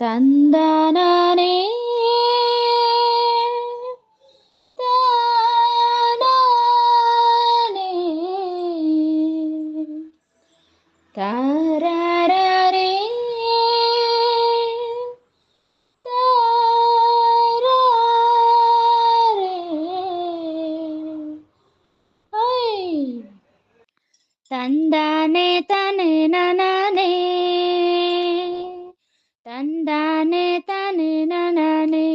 தந்தனே தந்தானே தனு நன ఓయ్ తందానే తనే నననే.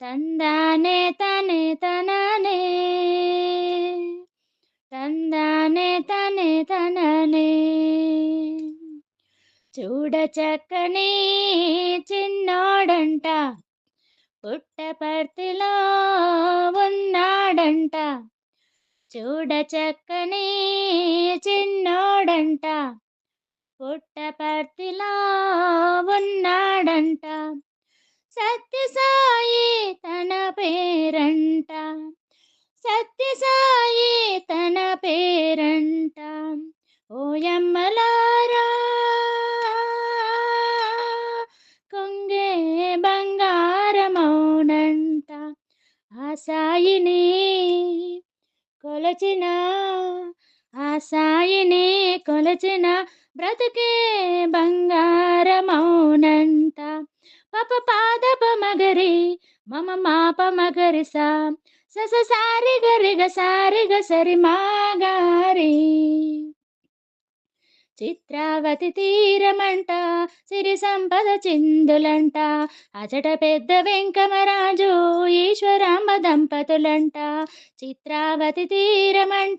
తందానే తనే నననే తందానే తనే తననే. తందానే తనే తననే. చూడ చక్కని చిన్నోడంట. పుట్టపర్తిలో ఉన్నాడంట. చూడ చక్కని చిన్నోడంట. పుట్టపర్తిలా ఉన్నాడంట. సత్యసాయి తన పేరంట. సత్యసాయి తన పేరంట. ఓయమ్మలారా కొంగే బంగారమౌనంట. ఆ సాయిని కొలచిన ఆ సాయిని కొలచిన బ్రతుకే బంగారమౌనంత పప పాదప మగరి మమ మాప మగరి సా సస సారి గరిగ సారి గ సరి మాగారి చిత్రావతి తీరమంట సిరి సంపద చిందులంట. అచట పెద్ద వెంకమరాజు ఈశ్వరాంబ దంపతులంట. చిత్రావతి తీరమంట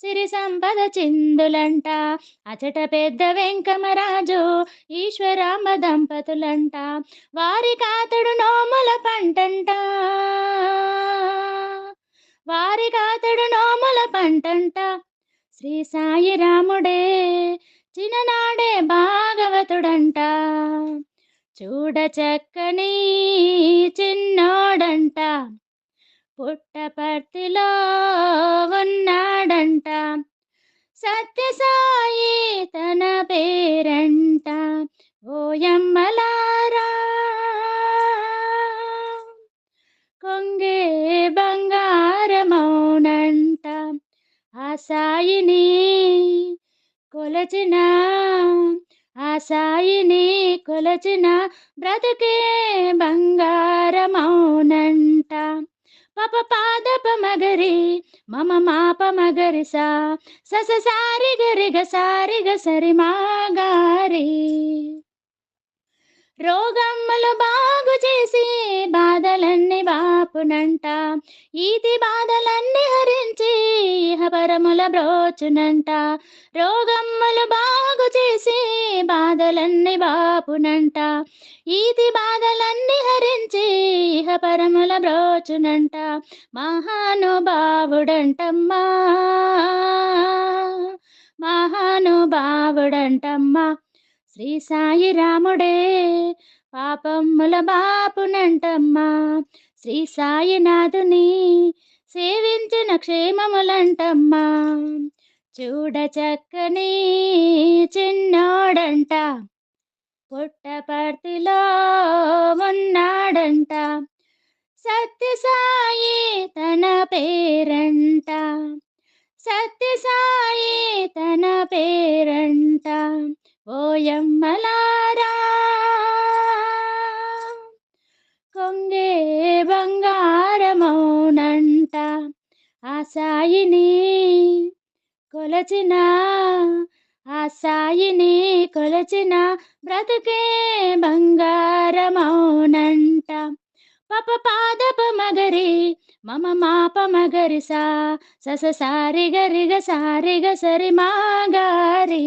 సిరి సంపద చిందులంట. అచట పెద్ద వెంకమరాజు ఈశ్వరాంబ దంపతులంట. వారి కాతడు నోముల పంటంట. వారి కాతడు నోముల పంటంట. శ్రీ సాయి రాముడే చిన్ననాడే భాగవతుడంట. చూడ చక్కని చిన్నోడంట. పుట్టపర్తిలో ఉన్నాడంట. సత్యసాయి తన పేరంట. ఓయమ్మలారా. కొంగే బంగారమౌనంట. ఆ సాయిని కొలచినా ఆ సాయిని కొలచిన బ్రతుకే బంగారమౌనంట. పప పాదప మగరి మమ మాప మగరి సా సస సారి గరిగ సారి గ సరి మాగారి. రోగమ్మలు బాగు చేసి కాపునంట ఈతి బాధలన్నీ హరించి పరముల బ్రోచునంట. రోగమ్మలు బాగు చేసి బాధలన్నీ బాపునంట. ఈతి బాధలన్నీ హరించి పరముల బ్రోచునంట. మహానుభావుడంటమ్మా. మహానుభావుడంటమ్మా. శ్రీ సాయి రాముడే పాపమ్ముల బాపునంటమ్మా. శ్రీ సాయినాథుని సేవించిన క్షేమములంటమ్మా. చూడ చక్కని చిన్నోడంట పుట్టపర్తిలో ఉన్నాడంట. సత్యసాయి తన పేరంట సత్యసాయి సాయిని కొలచిన ఆ సాయిని కొలచిన బ్రతుకే బంగారమౌనంట. పప పాదప మగరి మమ మాప మగరి సా సస సారి గరిగ సారి గ సరి మాగారి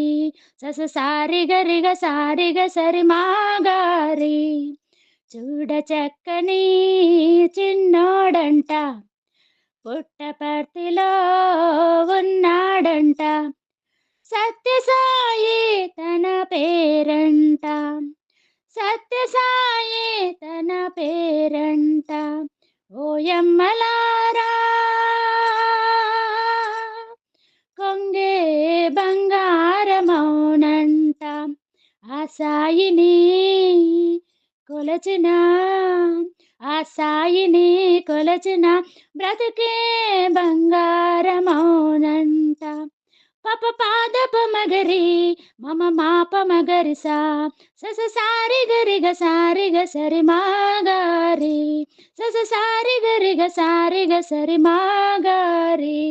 సస సారి గరిగ సారి గ సరి మాగారి చూడ చక్కని పుట్టపర్తిలో ఉన్నాడంట. సత్యసాయి తన పేరంట. సత్యసాయి తన పేరంట. ఓయమ్మలారా. కొంగే బంగారమౌనంట. ఆ సాయిని కొలచిన కొలచిన బ్రతుకే బంగారమౌనంత. పప పాదప మగరి మమ మాప మగరి సా సస సారి గరిగ గ సారి గ సరి మాగారి. సస సారి గరిగ గ సారి గ సరి మాగారి.